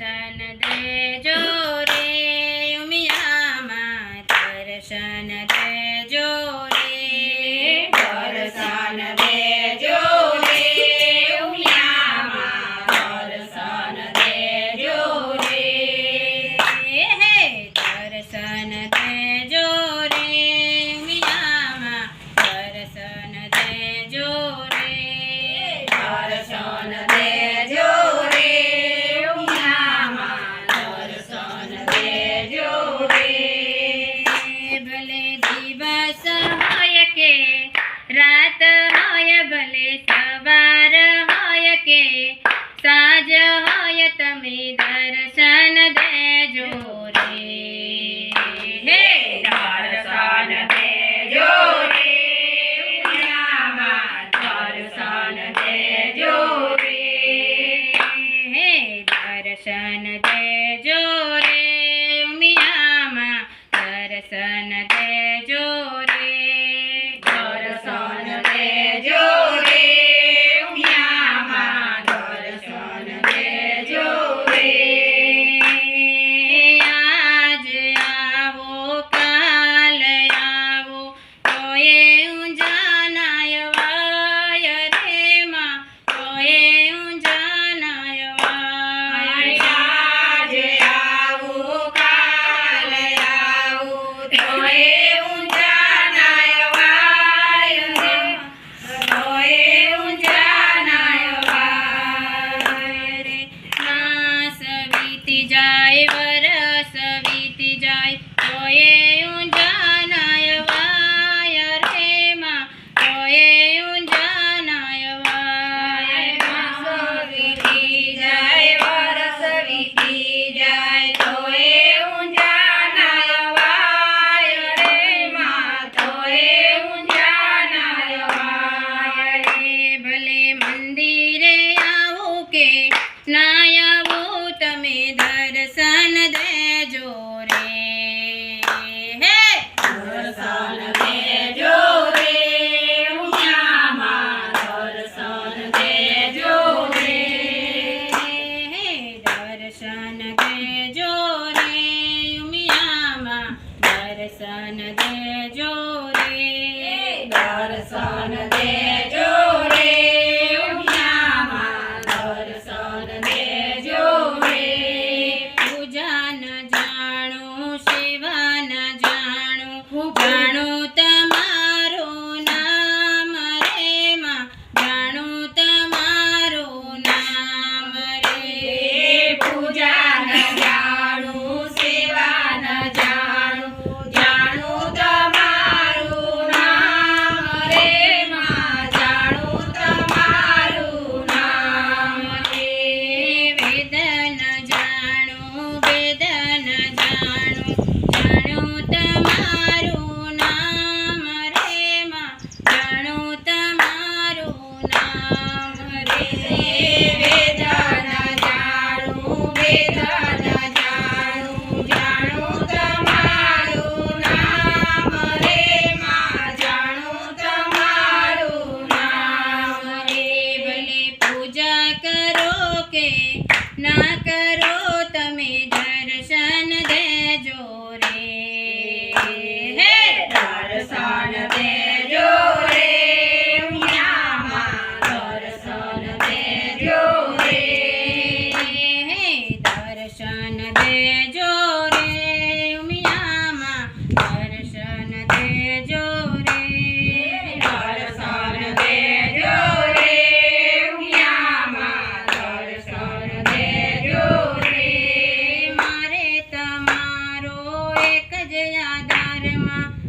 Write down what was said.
and the day me down. Eva. દેજો રે દર્શન દેજો રે. ઉમિયા માં દર્શન દેજો के ना कर mga